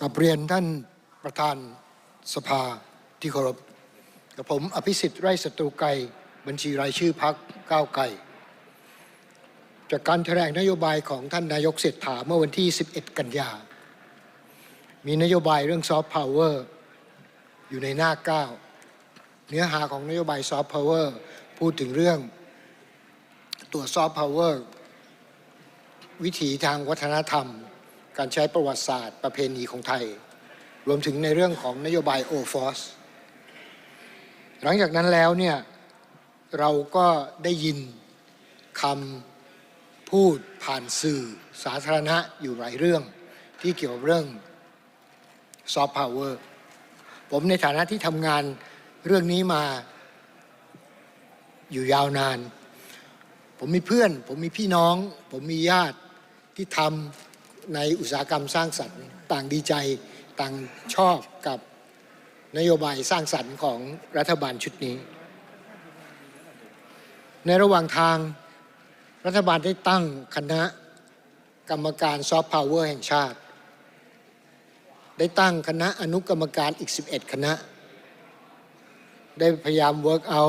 กับเรียนท่านประธานสภาที่เคารพกับผมอภิสิทธิ์ไร่ศัตรูไกรบัญชีรายชื่อพักก้าวไกลจากการแถลงนโยบายของท่านนายกเศรษฐาเมื่อวันที่ 11 กันยา มีนโยบายเรื่องซอฟต์พาวเวอร์อยู่ในหน้า 9 เนื้อหาของนโยบายซอฟต์พาวเวอร์พูดถึงเรื่องตัวซอฟต์พาวเวอร์วิถีทางวัฒนธรรม การใช้ประวัติศาสตร์ประเพณีของไทย รวมถึงในเรื่องของนโยบายโอฟอสหลังจากนั้นแล้วเนี่ยเราก็ได้ยินคำพูดผ่านสื่อสาธารณะอยู่หลายเรื่องที่เกี่ยวเรื่องซอฟต์พาวเวอร์ผมในฐานะที่ทำงานเรื่องนี้มาอยู่ยาวนาน ผมมีเพื่อน ผมมีพี่น้อง ผมมีญาติที่ทำ ในอุตสาหกรรมสร้างสรรค์ ต่างดีใจต่างชอบกับนโยบายสร้างสรรค์ของรัฐบาลชุดนี้ ในระหว่างทางรัฐบาลได้ตั้งคณะกรรมการซอฟต์พาวเวอร์แห่งชาติ ได้ตั้งคณะอนุกรรมการอีก 11 คณะ ได้พยายามเวิร์กเอา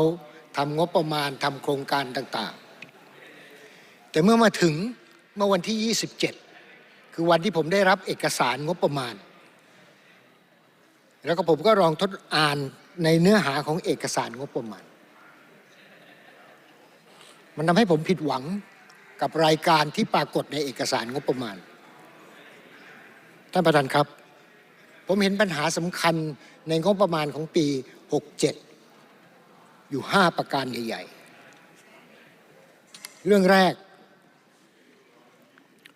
ทำงบประมาณทำโครงการต่างๆ แต่เมื่อมาถึงเมื่อวันที่ 27 คือวันที่ผมได้รับเอกสารงบประมาณ แล้วก็ผมก็ลองทดอ่านในเนื้อหาของเอกสารงบประมาณ มันทำให้ผมผิดหวังกับรายการที่ปรากฏในเอกสารงบประมาณ ท่านประธานครับ ผมเห็นปัญหาสำคัญในงบประมาณของปี 67 อยู่ 5 ประการใหญ่ ๆ เรื่องแรก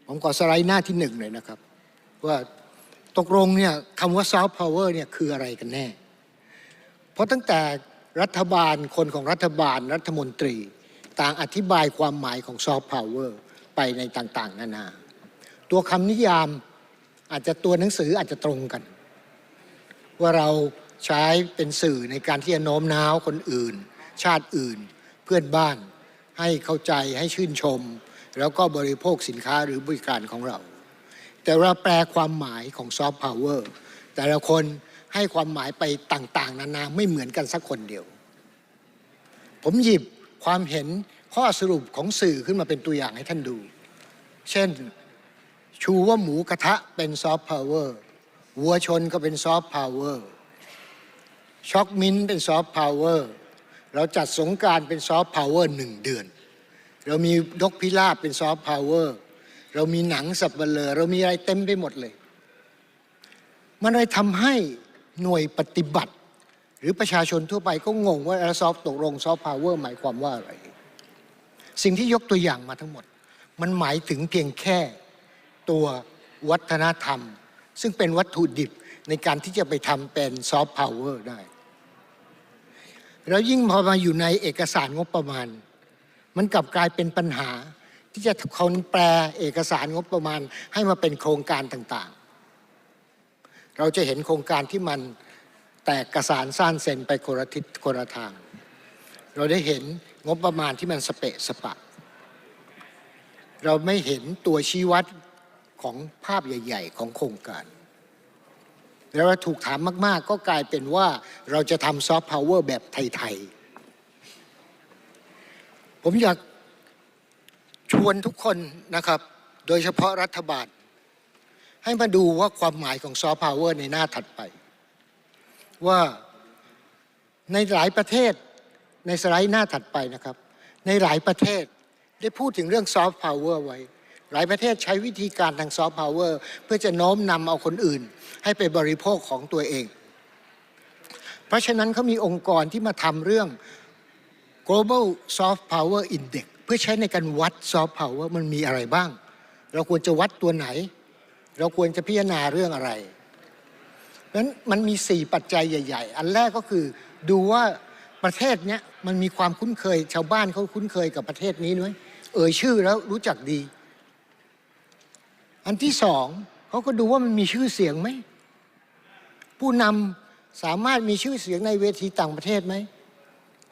ผมขอสไลด์หน้าที่หนึ่งเลยนะครับ ว่าตกลงเนี่ยคำว่าซอฟต์พาวเวอร์เนี่ยคืออะไรกันแน่ เพราะตั้งแต่รัฐบาลคนของรัฐบาลรัฐมนตรี ต่างอธิบายความหมายของซอฟต์พาวเวอร์ไปในต่างๆ นานา ตัวคำนิยามอาจจะตัวหนังสืออาจจะตรงกัน ว่าเราใช้เป็นสื่อในการที่จะโน้มน้าวคนอื่น ชาติอื่น เพื่อนบ้านให้เข้าใจให้ชื่นชม แล้วก็บริโภคสินค้าหรือบริการของเรา แต่เราแปลความหมายของซอฟต์พาวเวอร์แต่ละคนให้ความหมายไปต่าง ๆ นานาไม่เหมือนกันสักคนเดียว ผมหยิบความเห็นข้อสรุปของสื่อขึ้นมาเป็นตัวอย่างให้ท่านดู เช่น ชูว่าหมูกระทะเป็นซอฟต์พาวเวอร์วัวชนก็เป็นซอฟต์พาวเวอร์ช็อกมินเป็นซอฟต์พาวเวอร์เราจัดสงการเป็นซอฟต์พาวเวอร์หนึ่งเดือน เรามีดกพิราบเป็นซอฟต์พาวเวอร์เรามีหนังสับเบลอเรามีอะไรเต็มไปหมดเลย มันเลยทำให้หน่วยปฏิบัติ หรือประชาชนทั่วไปก็งงว่าซอฟต์ตกลงซอฟต์พาวเวอร์หมายความว่าอะไร สิ่งที่ยกตัวอย่างมาทั้งหมด มันหมายถึงเพียงแค่ตัววัฒนธรรม ซึ่งเป็นวัตถุดิบในการที่จะไปทำเป็นซอฟต์พาวเวอร์ได้ แล้วยิ่งพอมาอยู่ในเอกสารงบประมาณ มันกลับกลายเป็นปัญหา ที่จะคนแปลเอกสารงบประมาณให้มาเป็นโครงการต่างๆ เราจะเห็นโครงการที่มันแตกกระสานซ่านเซนไปคนละทิศคนละทาง เราได้เห็นงบประมาณที่มันสเปะสปะ เราไม่เห็นตัวชี้วัดของภาพใหญ่ ๆ ของโครงการ แล้วถูกถามมาก ๆ ก็กลายเป็นว่าเราจะทำซอฟต์พาวเวอร์แบบไทย ๆ ผมอยากชวนทุกคนนะครับ โดยเฉพาะรัฐบาล ให้มาดูว่าความหมายของซอฟต์พาวเวอร์ในหน้าถัดไป ว่าในหลายประเทศในสไลด์หน้าถัดไปนะครับ ในหลายประเทศได้พูดถึงเรื่องซอฟต์พาวเวอร์ไว้ หลายประเทศใช้วิธีการทางซอฟต์พาวเวอร์เพื่อจะโน้มนำเอาคนอื่น ให้ไปบริโภคของตัวเอง เพราะฉะนั้นเขามีองค์กรที่มาทำเรื่อง global soft power index เพื่อใช้ในการวัด soft power มันมีอะไรบ้าง เราควรจะวัดตัวไหน เราควรจะพิจารณาเรื่องอะไรนั้นมันมี 4 ปัจจัยใหญ่ ๆ อันแรกก็คือดูว่าประเทศเนี้ยมันมีความคุ้นเคย ชาวบ้านเขาคุ้นเคยกับประเทศนี้ด้วยเอ่ยชื่อแล้วรู้จักดี อันที่สองเขาก็ดูว่ามันมีชื่อเสียงไหมผู้นำสามารถมีชื่อเสียงในเวทีต่างประเทศไหม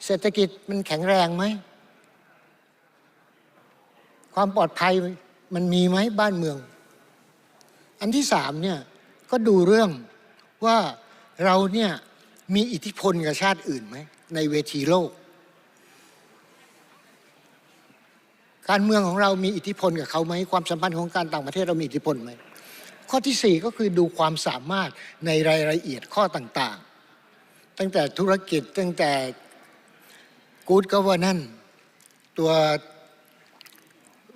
เศรษฐกิจมันแข็งแรงไหม ความปลอดภัยมันมีไหมบ้านเมือง อันที่สามเนี่ยก็ดูเรื่องว่าเราเนี่ยมีอิทธิพลกับชาติอื่นไหม ในเวทีโลก การเมืองของเรามีอิทธิพลกับเขาไหม ความสัมพันธ์ของการต่างประเทศเรามีอิทธิพลไหม ข้อที่สี่ก็คือดูความสามารถในรายละเอียดข้อต่างๆ ตั้งแต่ธุรกิจตั้งแต่ good governance ตัว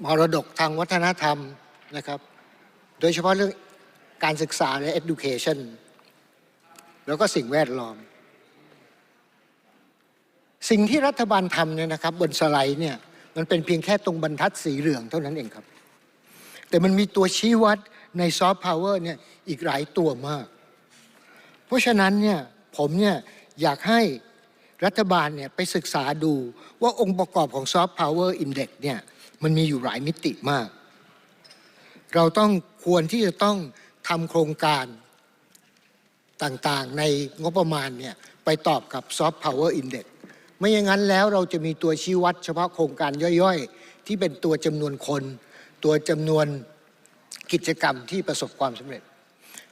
มรดกทางวัฒนธรรมนะครับ โดยเฉพาะเรื่องการศึกษาและ education แล้วก็สิ่งแวดล้อม สิ่งที่รัฐบาลทำเนี่ยนะครับ บนสไลด์เนี่ยมันเป็นเพียงแค่ตรงบรรทัดสีเหลืองเท่านั้นเองครับ แต่มันมีตัวชี้วัดในซอฟต์พาวเวอร์เนี่ยอีกหลายตัวมาก เพราะฉะนั้นเนี่ยผมเนี่ยอยากให้ รัฐบาลเนี่ยไปศึกษาดูว่าองค์ประกอบของซอฟต์พาวเวอร์อินเด็กเนี่ยมันมีอยู่หลายมิติมาก เราต้องควรที่จะต้องทำโครงการต่างๆ ในงบประมาณเนี่ยไปตอบกับซอฟต์พาวเวอร์อินเด็กไม่อย่างนั้นแล้วเราจะมีตัวชี้วัดเฉพาะโครงการย่อยๆ ที่เป็นตัวจำนวนคน ตัวจำนวนกิจกรรมที่ประสบความสำเร็จ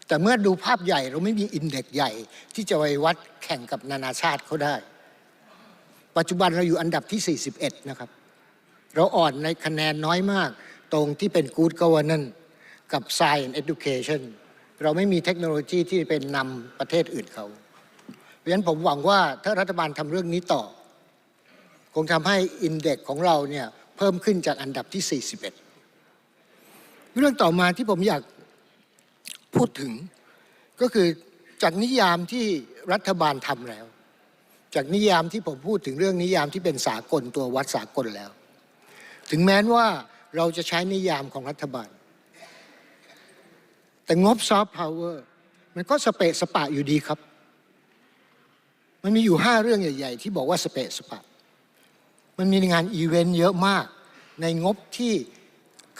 แต่เมื่อดูภาพใหญ่เราไม่มีอินเด็กซ์ใหญ่ที่จะไปวัดแข่งกับนานาชาติเขาได้ ปัจจุบันเราอยู่อันดับที่ 41 นะครับ เราอ่อนในคะแนนน้อยมาก ตรงที่เป็น Good Governance กับ Science Education เราไม่มีเทคโนโลยีที่เป็นนำประเทศอื่นเขาเพราะฉะนั้นผมหวังว่าถ้ารัฐบาลทำเรื่องนี้ต่อ คงทำให้อินเด็กซ์ของเราเนี่ยเพิ่มขึ้นจากอันดับที่ 41 เรื่องต่อมาที่ผมอยากพูดถึงก็คือจากนิยามที่รัฐบาลทำแล้ว จากนิยามที่ผมพูดถึงเรื่องนิยามที่เป็นสากลตัววัดสากลแล้ว ถึงแม้ว่าเราจะใช้นิยามของรัฐบาล แต่งบซอฟต์พาวเวอร์มันก็สเปะสปะอยู่ดีครับ มันมีอยู่ห้าเรื่องใหญ่ ๆ ที่บอกว่าสเปะสปะ มันมีงานอีเวนต์เยอะมาก ในงบที่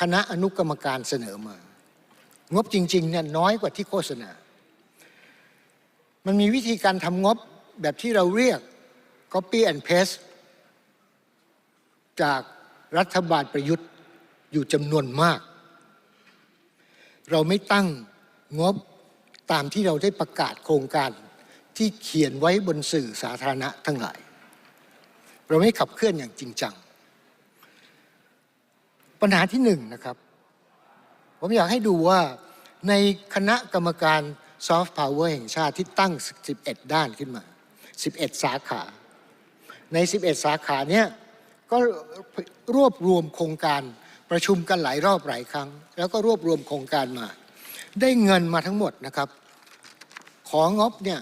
คณะอนุกรรมการเสนอมา งบจริงๆเนี่ยน้อยกว่าที่โฆษณา มันมีวิธีการทำงบ แบบที่เราเรียก copy and paste จากรัฐบาลประยุทธ์อยู่จำนวนมาก เราไม่ตั้งงบตามที่เราได้ประกาศโครงการที่เขียนไว้บนสื่อสาธารณะทั้งหลาย เราไม่ขับเคลื่อนอย่างจริงจัง ปัญหาที่หนึ่งนะครับ ผมอยากให้ดูว่าในคณะกรรมการซอฟต์พาวเวอร์แห่งชาติที่ตั้ง 11 ด้านขึ้นมา 11 สาขา ใน 11 สาขาเนี้ยก็รวบรวมโครงการประชุมกันหลายรอบหลายครั้ง แล้วก็รวบรวมโครงการมา ได้เงินมาทั้งหมดนะครับ ของงบเนี่ย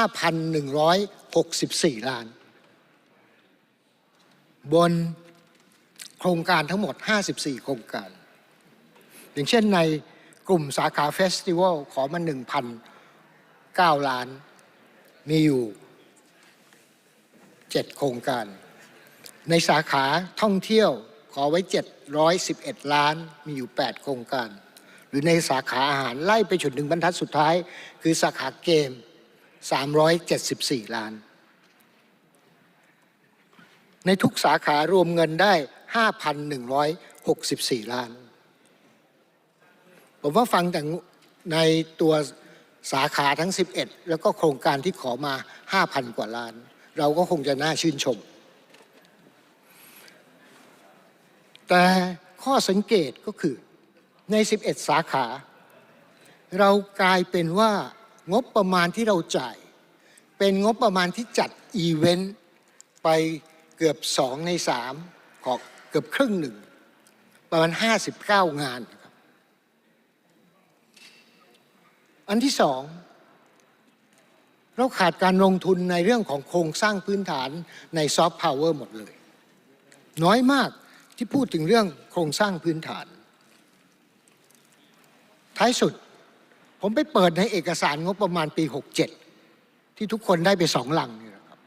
5,164 ล้าน บนโครงการทั้งหมด 54 โครงการ อย่างเช่นในกลุ่มสาขาเฟสติวัลขอมา 1,009 ล้าน มีอยู่ 7 โครงการ ในสาขาท่องเที่ยวขอไว้ 711 ล้านมีอยู่ 8 โครงการ หรือในสาขาอาหารไล่ไปจนถึงบรรทัดสุดท้าย คือสาขาเกม 374 ล้าน ในทุกสาขารวมเงินได้ 5,164 ล้าน ผมว่าฟังแต่ในตัวสาขาทั้ง 11 แล้วก็โครงการที่ขอมา 5,000 กว่าล้าน เราก็คงจะน่าชื่นชม แต่ข้อสังเกตก็คือใน 11 สาขา เรากลายเป็นว่างบประมาณที่เราจ่าย เป็นงบประมาณที่จัดอีเวนต์ไปเกือบสองในสามของเกือบครึ่งหนึ่ง ประมาณ 59 งานครับอันที่สอง เราขาดการลงทุนในเรื่องของโครงสร้างพื้นฐานในซอฟต์พาวเวอร์หมดเลย น้อยมากที่พูดถึงเรื่องโครงสร้างพื้นฐาน ท้ายสุด ผมไปเปิดในเอกสารงบประมาณปี 67 ที่ทุกคนได้ไปสองหลังนี่แหละครับ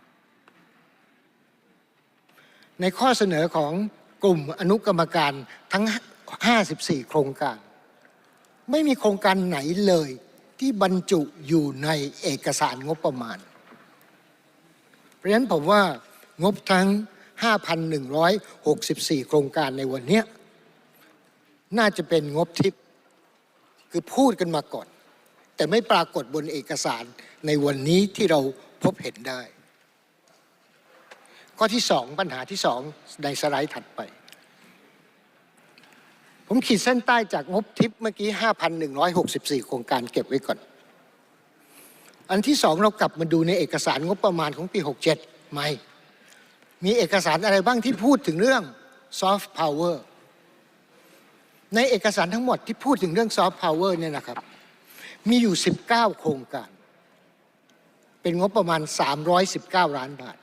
ในข้อเสนอของกลุ่มอนุกรรมการทั้ง 54 โครงการ ไม่มีโครงการไหนเลย ที่บรรจุอยู่ในเอกสารงบประมาณ เพราะฉะนั้นผมว่างบทั้ง 5,164 โครงการในวันนี้น่าจะเป็นงบทิพย์คือพูดกันมาก่อน แต่ไม่ปรากฏบนเอกสารในวันนี้ที่เราพบเห็นได้ ข้อที่สองปัญหาที่สองในสไลด์ถัดไป ผมขีดเส้นใต้จากงบทิปเมื่อกี้ 5,164 โครงการเก็บไว้ก่อน อันที่สองเรากลับมาดูในเอกสารงบประมาณของปี 67 ไม่ มีเอกสารอะไรบ้างที่พูดถึงเรื่องซอฟต์พาวเวอร์ในเอกสารทั้งหมดที่พูดถึงเรื่องซอฟต์พาวเวอร์เนี่ยนะครับ มีอยู่ 19 โครงการ เป็นงบประมาณ 319 ล้านบาท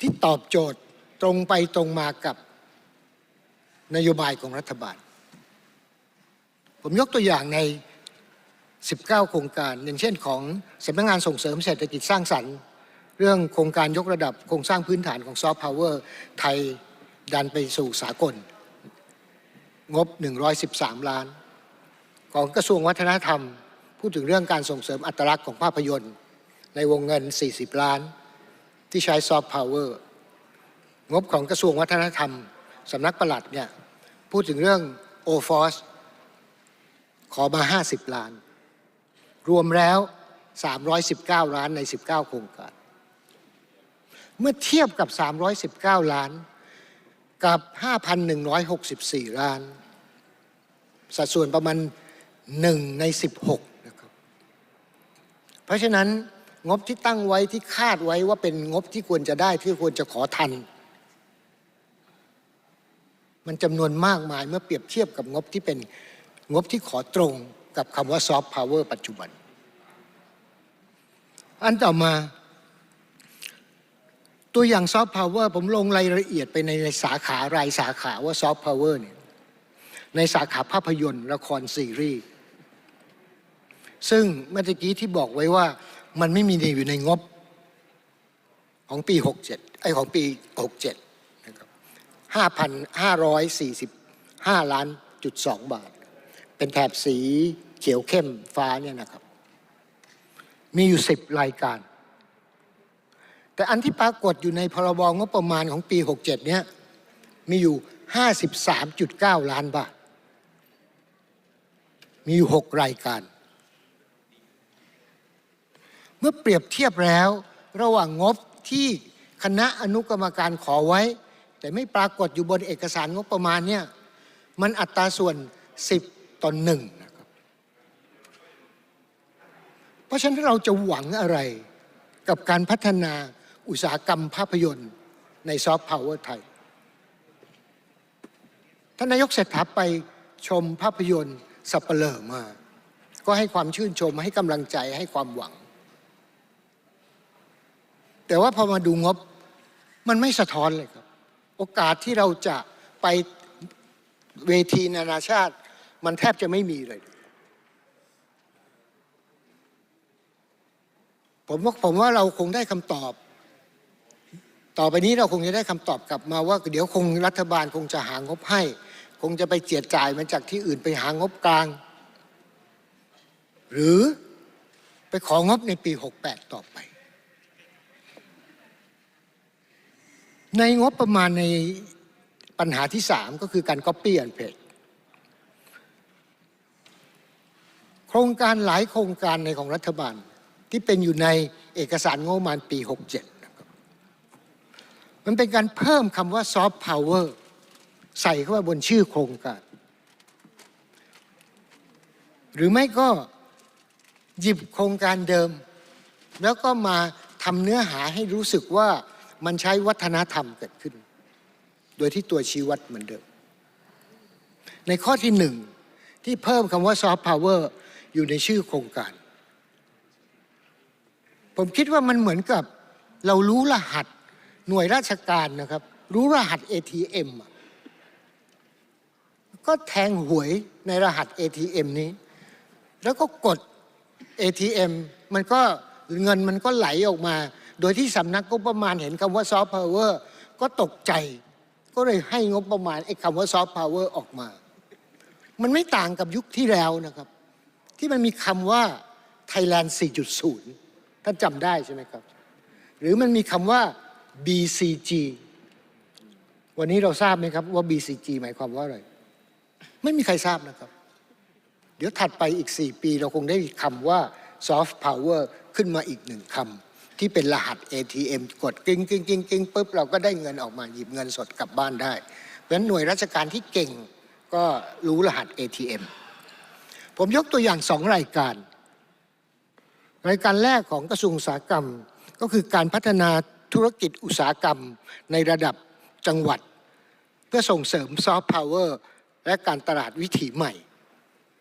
ที่ตอบโจทย์ตรงไปตรงมากับ นโยบายของรัฐบาล ผมยกตัวอย่างใน 19 โครงการ อย่างเช่นของสำนักงานส่งเสริมเศรษฐกิจสร้างสรรค์ เรื่องโครงการยกระดับโครงสร้างพื้นฐานของซอฟต์พาวเวอร์ไทยดันไปสู่สากล งบ 113 ล้าน ของกระทรวงวัฒนธรรม พูดถึงเรื่องการส่งเสริมอัตลักษณ์ของภาพยนตร์ ในวงเงิน 40 ล้าน ที่ใช้ซอฟต์พาวเวอร์งบของกระทรวงวัฒนธรรมสำนักปลัดเนี่ย พูดถึงเรื่องโอฟอสขอมา 50 ล้าน รวมแล้ว 319 ล้านใน 19 โครงการ เมื่อเทียบกับ 319 ล้านกับ 5,164 ล้าน สัดส่วนประมาณ 1 ใน 16 นะครับ เพราะฉะนั้นงบที่ตั้งไว้ที่คาดไว้ว่าเป็นงบที่ควรจะได้ที่ควรจะขอทัน มันจำนวนมากมายเมื่อเปรียบเทียบกับงบที่เป็นงบที่ขอตรงกับคำว่าซอฟต์พาวเวอร์ปัจจุบัน อันต่อมา ตัวอย่างซอฟต์พาวเวอร์ผมลงรายละเอียดไปในสาขารายสาขาว่าซอฟต์พาวเวอร์เนี่ยในสาขาภาพยนตร์ละครซีรีส์ซึ่งเมื่อกี้ที่บอกไว้ว่ามันไม่มีอยู่ในงบของปี 67 ไอของปี 67 5,545 ล้านจุดสองบาท เป็นแถบสีเขียวเข้มฟ้าเนี่ยนะครับ มีอยู่10รายการ แต่อันที่ปรากฏอยู่ในพรบงบประมาณของปี 67 เนี่ยมีอยู่ 53.9 ล้านบาท มีอยู่ 6 รายการ เมื่อเปรียบเทียบแล้วระหว่างงบที่คณะอนุกรรมการขอไว้ แต่ไม่ปรากฏอยู่บนเอกสารงบประมาณเนี่ยมันอัตราส่วน 10ต่อหนึ่งนะครับเพราะฉะนั้นเราจะหวังอะไรกับการพัฒนาอุตสาหกรรมภาพยนตร์ในซอฟต์พาวเวอร์ไทยท่านนายกเศรษฐาไปชมภาพยนตร์สับเปลอมา ก็ให้ความชื่นชมให้กำลังใจให้ความหวัง แต่ว่าพอมาดูงบมันไม่สะท้อนเลยครับ โอกาสที่เราจะไปเวทีนานาชาติ มันแทบจะไม่มีเลย ผมว่าผมว่าเราคงได้คำตอบ ต่อไปนี้เราคงจะได้คำตอบกลับมาว่า เดี๋ยวคงรัฐบาลคงจะหางบให้ คงจะไปเจียดจ่ายมาจากที่อื่นไปหางบกลาง หรือไปของบในปี 68 ต่อไป ในงบประมาณในปัญหาที่สามก็คือการ Copy and Paste โครงการหลายโครงการในของรัฐบาลที่เป็นอยู่ในเอกสารงบประมาณปี 67 มันเป็นการเพิ่มคำว่าซอฟต์พาวเวอร์ใส่เข้ามาบนชื่อโครงการ หรือไม่ก็หยิบโครงการเดิม แล้วก็มาทำเนื้อหาให้รู้สึกว่า มันใช้วัฒนธรรมเกิดขึ้น โดยที่ตัวชี้วัดเหมือนเดิม ในข้อที่หนึ่งที่เพิ่มคำว่าซอฟต์พาวเวอร์อยู่ในชื่อโครงการ ผมคิดว่ามันเหมือนกับเรารู้รหัสหน่วยราชการนะครับ รู้รหัส ATM อะก็แทงหวยในรหัส ATM นี้ แล้วก็กด ATM มันก็เงินมันก็ไหลออกมา โดยที่สำนักงบประมาณเห็นคำว่าซอฟต์พาวเวอร์ก็ตกใจ ก็เลยให้งบประมาณไอ้คำว่าซอฟต์พาวเวอร์ออกมา มันไม่ต่างกับยุคที่แล้วนะครับ ที่มันมีคำว่า Thailand 4.0 ท่านจำได้ใช่ไหมครับ หรือมันมีคำว่า BCG วันนี้เราทราบไหมครับว่า BCG หมายความว่าอะไร ไม่มีใครทราบนะครับ เดี๋ยวถัดไปอีก 4 ปี เราคงได้คำว่า soft power ขึ้นมาอีกหนึ่งคำ ที่เป็นรหัส ATM กดกิ้งกิ้งกิ้งกิ้งปุ๊บเราก็ได้เงินออกมาหยิบเงินสดกลับบ้านได้ เพราะฉะนั้นหน่วยราชการที่เก่งก็รู้รหัส ATM ผมยกตัวอย่างสองรายการ รายการแรกของกระทรวงอุตสาหกรรม ก็คือการพัฒนาธุรกิจอุตสาหกรรมในระดับจังหวัด เพื่อส่งเสริมซอฟต์พาวเวอร์และการตลาดวิถีใหม่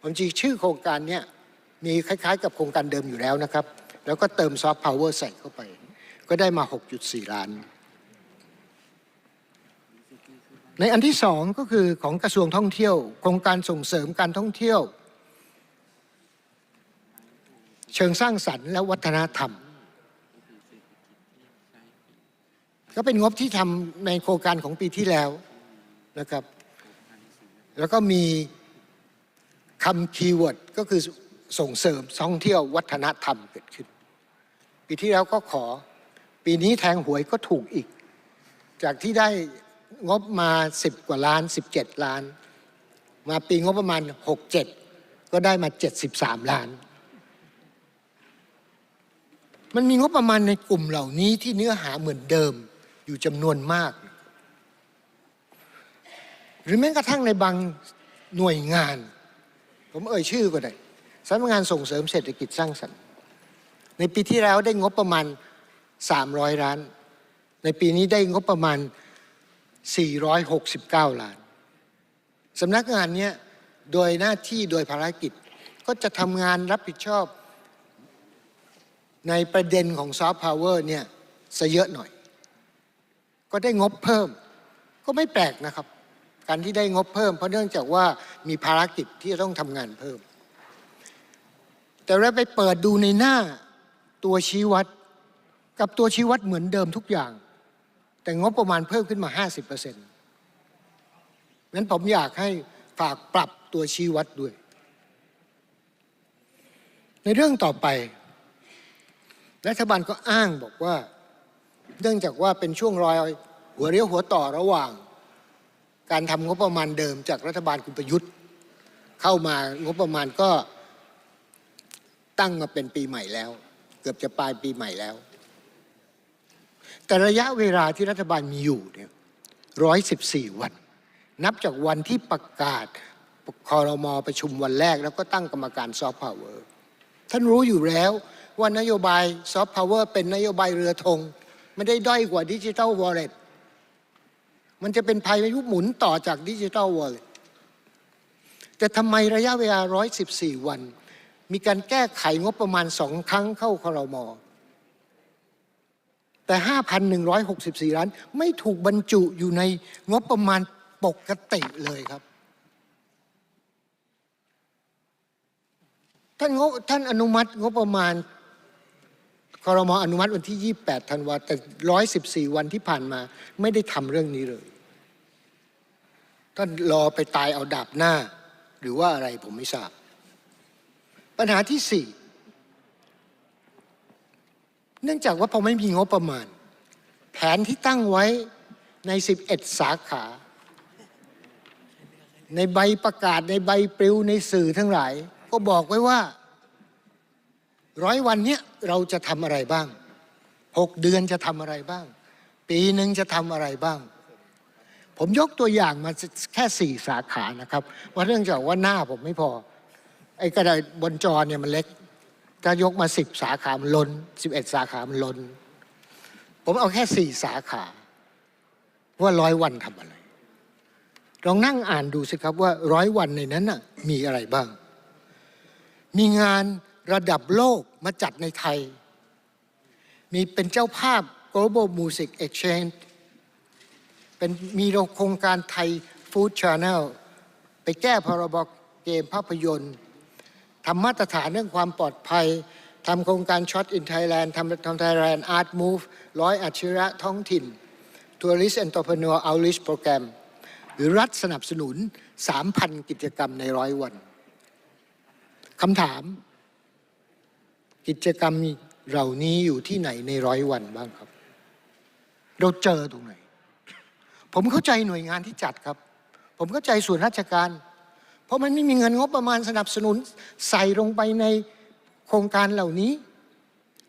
ผมจริงชื่อโครงการนี้มีคล้ายๆ กับโครงการเดิมอยู่แล้วนะครับ แล้วก็เติมซอฟต์พาวเวอร์ใส่เข้าไป ก็ได้มา 6.4 ล้าน ในอันที่สองก็คือของกระทรวงท่องเที่ยวโครงการส่งเสริมการท่องเที่ยว เชิงสร้างสรรค์และวัฒนธรรม ก็เป็นงบที่ทำในโครงการของปีที่แล้วนะครับ แล้วก็มีคำคีย์เวิร์ดก็คือ ส่งเสริมท่องเที่ยววัฒนธรรมเกิดขึ้น ปีที่แล้วก็ขอ ปีนี้แทงหวยก็ถูกอีก จากที่ได้งบมา 10 กว่าล้าน 17 ล้าน มาปีงบประมาณ 67 ก็ได้มา 73 ล้าน มันมีงบประมาณในกลุ่มเหล่านี้ที่เนื้อหาเหมือนเดิมอยู่จำนวนมาก หรือแม้กระทั่งในบางหน่วยงาน ผมเอ่ยชื่อก็ได้ สำนักงานส่งเสริมเศรษฐกิจสร้างสรรค์ ในปีที่แล้วได้งบประมาณ 300 ล้าน ในปีนี้ได้งบประมาณ 469 ล้านสำนักงานเนี้ยโดยหน้าที่โดยภารกิจก็จะทำงานรับผิดชอบ ในประเด็นของซอฟต์พาวเวอร์เนี่ยซะเยอะหน่อย ก็ได้งบเพิ่ม ก็ไม่แปลกนะครับ การที่ได้งบเพิ่ม เพราะเนื่องจากว่ามีภารกิจที่จะต้องทำงานเพิ่ม แต่เราไปเปิดดูในหน้าตัวชี้วัด กับตัวชี้วัดเหมือนเดิมทุกอย่าง แต่งบประมาณเพิ่มขึ้นมา 50%นั้นผมอยากให้ฝากปรับตัวชี้วัดด้วย ในเรื่องต่อไป รัฐบาลก็อ้างบอกว่า เนื่องจากว่าเป็นช่วงรอยหัวเรียวหัวต่อระหว่าง การทำงบประมาณเดิมจากรัฐบาลคุณประยุทธ์ เข้ามางบประมาณก็ ตั้งมาเป็นปีใหม่แล้ว เกือบจะปลายปีใหม่แล้ว แต่ระยะเวลาที่รัฐบาลมีอยู่เนี่ยร้อยสิบสี่วัน นับจากวันที่ประกาศคอรมอประชุมวันแรก แล้วก็ตั้งกรรมการซอฟต์พาวเวอร์ท่านรู้อยู่แล้วว่านโยบายซอฟต์พาวเวอร์เป็นนโยบายเรือธงไม่ได้ด้อยกว่าดิจิทัลวอลเล็ตมันจะเป็นภัยายุหมุนต่อจากดิจิทัลวอลเล็ตแต่ทำไมระยะเวลา 114 วัน มีการแก้ไขงบประมาณสองครั้งเข้าครมอแต่ 5,164 ล้านไม่ถูกบรรจุอยู่ในงบประมาณปกติเลยครับ ท่านงบท่านอนุมัติงบประมาณครมอนุมัติวันที่ 28 ธันวาแต่ 114 วันที่ผ่านมา ไม่ได้ทำเรื่องนี้เลย ท่านรอไปตายเอาดาบหน้า หรือว่าอะไรผมไม่ทราบ ปัญหาที่สี่เนื่องจากว่าพอไม่มีงบประมาณ แผนที่ตั้งไว้ใน 11 สาขา ในใบประกาศในใบปลิวในสื่อทั้งหลาย ก็บอกไว้ว่า ร้อยวันเนี้ยเราจะทำอะไรบ้างหกเดือนจะทำอะไรบ้าง ปีหนึ่งจะทำอะไรบ้าง ผมยกตัวอย่างมาแค่สี่สาขานะครับว่าเรื่องจากว่าหน้าผมไม่พอ ไอ้กระดาษบนจอเนี่ยมันเล็ก ถ้ายกมาสิบสาขา มันล้นสิบเอ็ดสาขา มันล้น ผมเอาแค่สี่สาขาว่าร้อยวันทำอะไร ลองนั่งอ่านดูสิครับว่าร้อยวันในนั้นน่ะมีอะไรบ้าง มีงานระดับโลกมาจัดในไทย มีเป็นเจ้าภาพ Global Music Exchange เป็นมีโครงการไทย Food Channel ไปแก้พรบเกมภาพยนตร์ ทำมาตรฐานเรื่องความปลอดภัยทำโครงการ Shot in Thailand ทำทำ Thailand Art Move ร้อยอัจฉริยะท้องถิ่น Tourist Entrepreneur Outreach Program หรือรัฐสนับสนุน 3,000 กิจกรรมในร้อยวันคำถาม กิจกรรมเหล่านี้อยู่ที่ไหนในร้อยวันบ้างครับ เราเจอตรงไหน ผมเข้าใจหน่วยงานที่จัดครับ ผมเข้าใจส่วนราชการ ราะราะมันไม่มีเงินงบประมาณสนับสนุนใส่ลงไปในโครงการเหล่านี้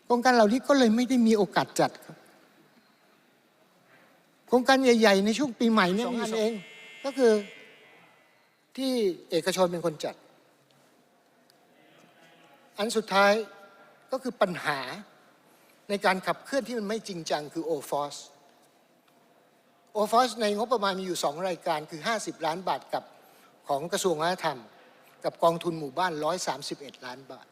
โครงการเหล่านี้ก็เลยไม่ได้มีโอกาสจัดครับโครงการใหญ่ ๆ ในช่วงปีใหม่เนี่ยงานเอง ก็คือที่เอกชนเป็นคนจัด อันสุดท้ายก็คือปัญหาในการขับเคลื่อนที่มันไม่จริงจังคือ o f o s โอฟอสในงบประมาณมีอยู่สองรายการคือ 50 ล้านบาทกับ ของกระทรวงวัฒนธรรม กับกองทุนหมู่บ้าน 131 ล้านบาท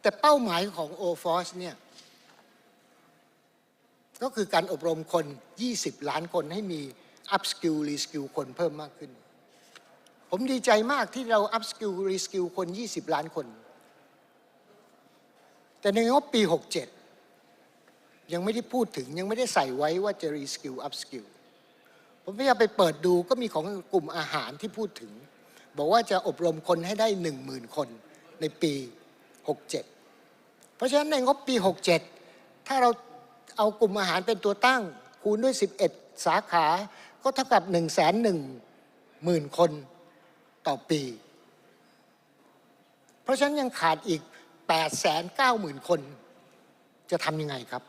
แต่เป้าหมายของ o f o s เนี่ยก็คือการอบรมคน 20 ล้านคนให้มี up skill re skill คนเพิ่มมากขึ้น ผมดีใจมากที่เรา up skill re skill คน 20 ล้านคน แต่ในงบปี 67 ยังไม่ได้พูดถึงยังไม่ได้ใส่ไว้ว่าจะ re skill up skill ผมพยายามไปเปิดดูก็มีของกลุ่มอาหารที่พูดถึง บอกว่าจะอบรมคนให้ได้ 10,000 คนในปี 67 เพราะฉะนั้นในงบปี 67 ถ้าเราเอากลุ่มอาหารเป็นตัวตั้ง คูณด้วย 11 สาขาก็เท่ากับ 1 1 0 0 0 0 คนต่อปี เพราะฉะนั้นยังขาดอีก 890,000 คนจะทำยังไงครับ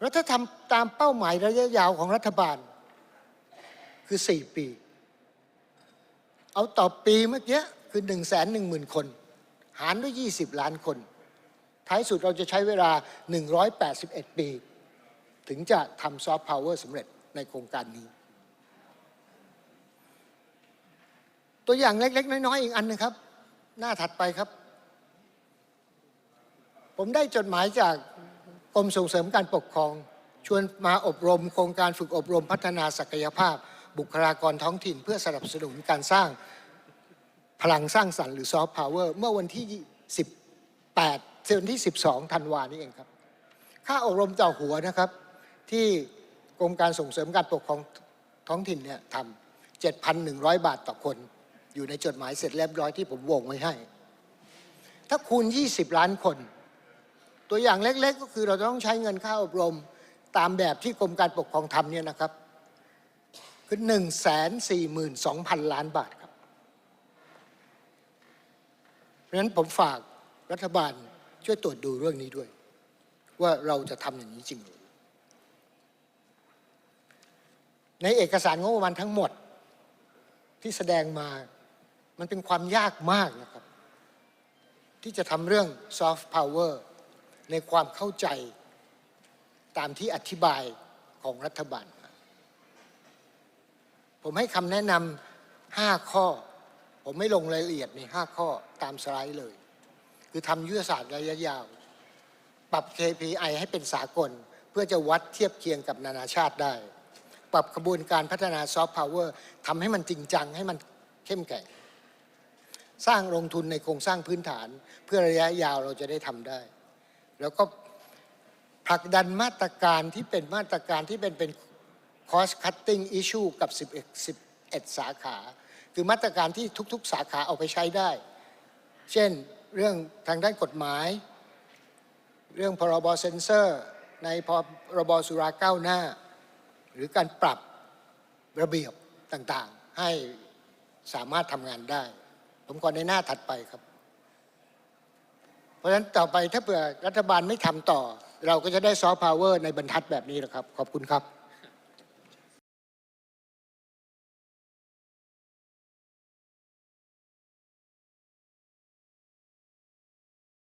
แล้วถ้าทำตามเป้าหมายระยะยาวของรัฐบาล คือ 4 ปี เอาต่อปีเมื่อกี้คือ 1 1 0 0 0 0 คน หารด้วย 20 ล้านคน ท้ายสุดเราจะใช้เวลา 181 ปี ถึงจะทำซอฟต์พาวเวอร์สำเร็จในโครงการนี้ ตัวอย่างเล็ก ๆ น้อย ๆ อีกอันนึงครับ หน้าถัดไปครับ ผมได้จดหมายจาก รมส่งเสริมการปกครอง ชวนมาอบรมโครงการฝึกอบรมพัฒนาศักยภาพ บุคลากรท้องถิ่น เพื่อสนับสนุนการสร้างพลังสร้างสรรค์หรือซอฟต์พาวเวอร์เมื่อวันที่ 18เดือนที่ 12ธันวานี้เองครับ ค่าอบรมต่อหัวนะครับ ที่กรมการส่งเสริมการปกครองท้องถิ่นเนี่ยทำ7,100 บาทต่อคน อยู่ในจดหมายเสร็จเรียบร้อยที่ผมวงไว้ให้ ถ้าคูณ 20 ล้านคน ตัวอย่างเล็กๆ ก็คือเราต้องใช้เงินค่าอบรมตามแบบที่กรมการปกครองทำเนี่ยนะครับ คือ1 4 2 0 0 0ล้านบาทครับ เพราะฉะนั้นผมฝากรัฐบาลช่วยตรวจดูเรื่องนี้ด้วย ว่าเราจะทำอย่างนี้จริงหรือในเอกสารงบประมาณทั้งหมดที่แสดงมา มันเป็นความยากมากนะครับ ที่จะทำเรื่องซอฟต์พาวเวอร์ ในความเข้าใจตามที่อธิบายของรัฐบาล ผมให้คำแนะนำห้าข้อ ผมไม่ลงรายละเอียดในห้าข้อตามสไลด์เลย คือทำยุทธศาสตร์ระยะยาว ปรับ KPI ให้เป็นสากล เพื่อจะวัดเทียบเคียงกับนานาชาติได้ ปรับกระบวนการพัฒนาซอฟต์พาวเวอร์ทำให้มันจริงจัง ให้มันเข้มแข็ง สร้างลงทุนในโครงสร้างพื้นฐาน เพื่อระยะยาวเราจะได้ทำได้ แล้วก็ผลักดันมาตรการที่เป็นมาตรการที่เป็นเป็น cost cutting issue กับ 11 11 สาขา คือมาตรการที่ทุกๆ สาขาเอาไปใช้ได้ เช่นเรื่องทางด้านกฎหมาย เรื่องพรบเซนเซอร์ ในพรบสุราก้าวหน้า หรือการปรับระเบียบต่างๆ ให้สามารถทำงานได้ ผมขอในหน้าถัดไปครับ ราะฉะนั้นต่อไปถ้าเผื่อรัฐบาลไม่ทำต่อ เราก็จะได้ซอฟต์พาวเวอร์ในบรรทัดแบบนี้แหละครับ ขอบคุณครับ